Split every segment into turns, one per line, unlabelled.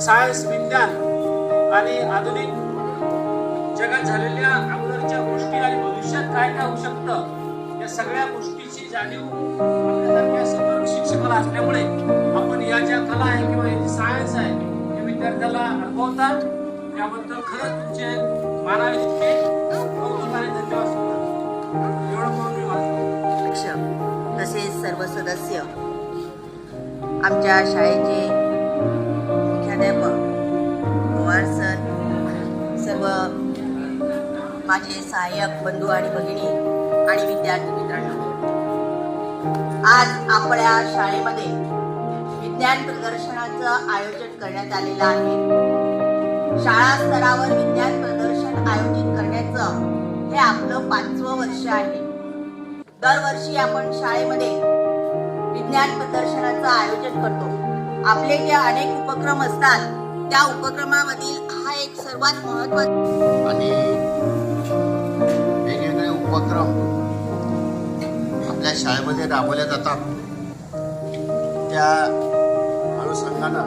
Science विज्ञान आणि आधुनिक जगात झालेल्या अगोदरच्या गोष्टी आणि भविष्यात काय काय होऊ शकतं या सगळ्या गोष्टीची जाणीव आपल्यासारख्या सतर्क शिक्षकाला असल्यामुळे आपण या ज्या कला आहे किंवा या जे सायन्स आहे हे विद्यार्थ्याला अनुभवतात. त्याबद्दल खरंच तुमचे मानावे तितके कौतुक आणि धन्यवाद एवढं म्हणून मी माझं
तसेच सर्व सदस्य आमच्या शाळेचे प्राध्यापक पवार सर सर्व माझे सहाय्यक बंधू आणि भगिनी आणि विद्यार्थी मित्रांनो. आज आपल्या शाळेमध्ये विज्ञान प्रदर्शनाचं आयोजन करण्यात आलेलं आहे. शाळा स्तरावर विज्ञान प्रदर्शन आयोजित करण्याचं हे आपलं पाचवं वर्ष आहे. दरवर्षी आपण शाळेमध्ये विज्ञान प्रदर्शनाचं आयोजन करतो. आपले जे अनेक उपक्रम असतात त्या उपक्रमामधील हा एक सर्वात महत्त्वाचा
आणि वेगवेगळे उपक्रम आपल्या शाळेमध्ये राबवल्या जातात त्या अनुषंगानं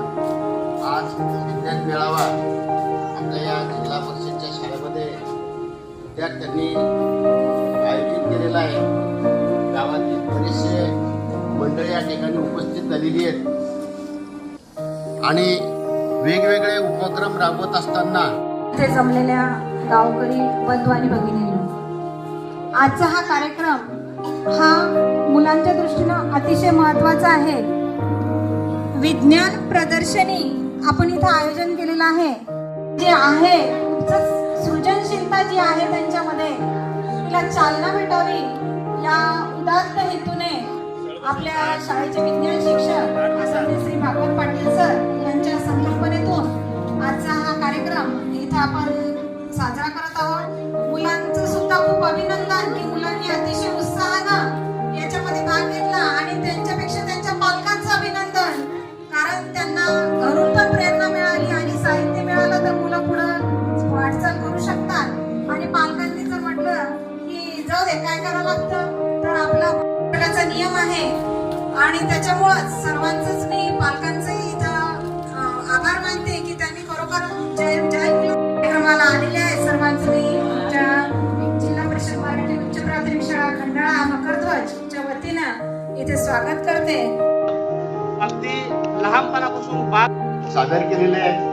आज विज्ञान मेळावा आपल्या या जिल्हा परिषदच्या शाळेमध्ये विद्यार्थ्यांनी आयोजित केलेला आहे. गावातील बरेचसे मंडळी या ठिकाणी उपस्थित झालेली आहेत. आणि वेगवेगळे उपक्रम राबवत असताना
ते जमलेल्या गावकरी बंधू आणि भगिनी आजचा हा कार्यक्रम हा मुलांच्या दृष्टीनं अतिशय महत्त्वाचा आहे. विज्ञान प्रदर्शनी आपण इथं आयोजन केलेलं आहे. जे आहे सृजनशीलता जी आहे त्यांच्यामध्ये तिला चालना भेटावी या उदात्त हेतूने आपल्या शाळेचे विज्ञान शिक्षक श्री भागवत पाटील सर त्यांनी जय जय कार्यक्रमाला आलेले आहे सर्वांचं मी आमच्या जिल्हा परिषद मराठी उच्च प्राथमिक शाळा खंडाळा मकरध्वजच्या वतीनं इथे स्वागत करते
अगदी लहानपणापासून
सादर केलेले आहेत.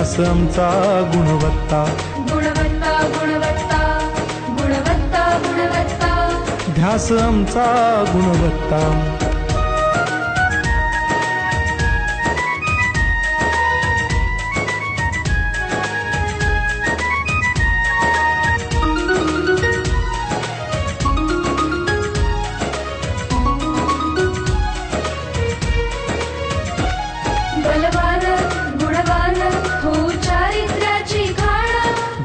ध्यास आमचा गुणवत्ता.
गुणवत्ता गुणवत्ता गुणवत्ता गुणवत्ता.
ध्यास आमचा गुणवत्ता.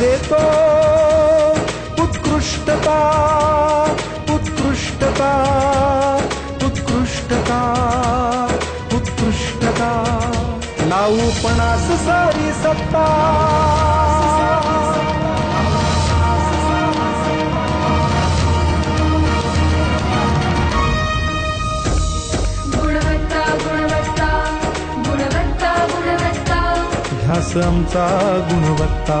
देतो. उत्कृष्टता उत्कृष्टता उत्कृष्टता उत्कृष्टता. नाऊपणास सारी सत्ता. आमचा गुणवत्ता.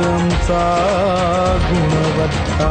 ंसा
गुणवत्ता।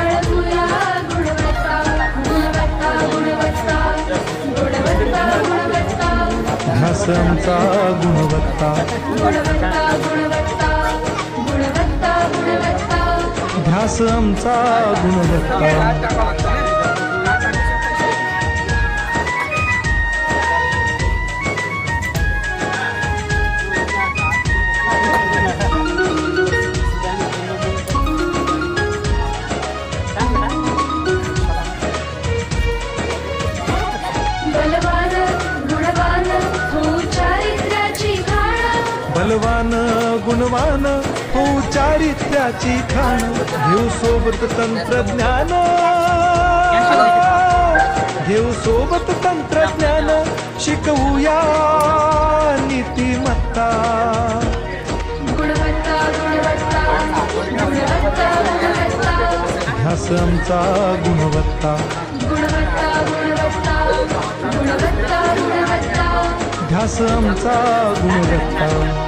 आमचा गुणवत्ता. ध्यास आमचा गुणवत्ता.
त्याची खाण
घेऊ सोबत तंत्रज्ञान. घेऊ सोबत तंत्रज्ञान शिकवूया नीतिमत्ता. ह्यास आमचा गुणवत्ता. ध्यास आमचा गुणवत्ता.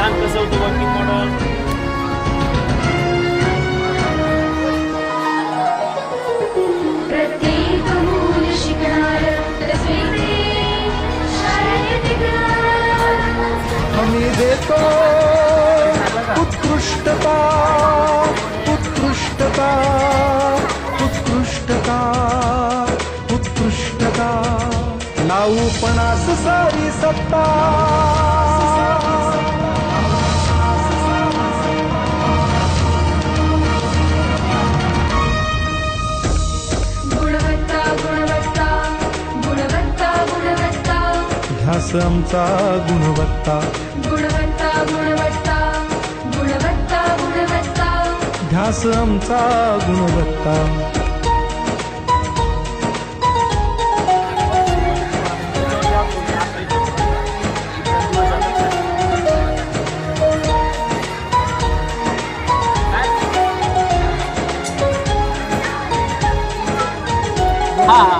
सांग कसं होतं वर्किंग मॉडल
मी देतो उत्कृष्टता उत्कृष्टता उत्कृष्टता उत्कृष्टता. नाऊ पण सारी सत्ता. ध्यास आमचा गुणवत्ता.
गुणवत्ता गुणवत्ता गुणवत्ता गुणवत्ता.
ध्यास आमचा गुणवत्ता.
हा.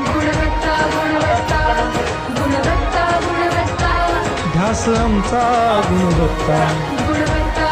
दासलमचा गुणवत्ता गुणवत्ता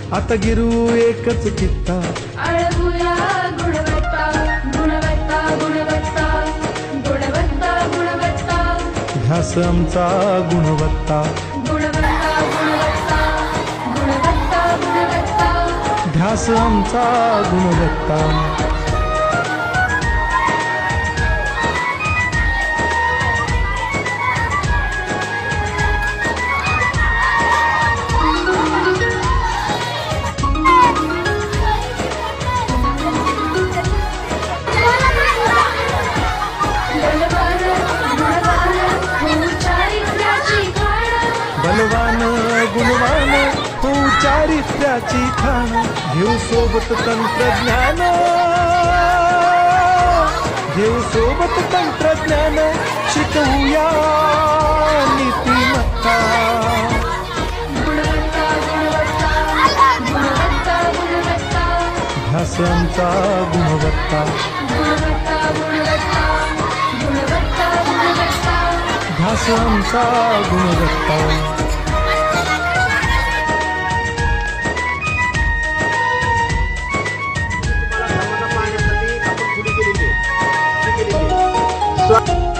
आता गिरू एकच कित्ता
अळभुया गुणवत्ता गुणवत्ता गुणवत्ता गुणवत्ता गुणवत्ता.
ध्यास आमचा गुणवत्ता.
गुणवत्ता गुणवत्ता गुणवत्ता गुणवत्ता.
ध्यास आमचा गुणवत्ता.
चारित्र्याची खाण
घेऊ सोबत तंत्रज्ञान. घेऊ सोबत तंत्रज्ञान शिकवूया नीतिमत्ता.
गुणवत्ता गुणवत्ता. गुणवत्ता गुणवत्ता.
subscribe.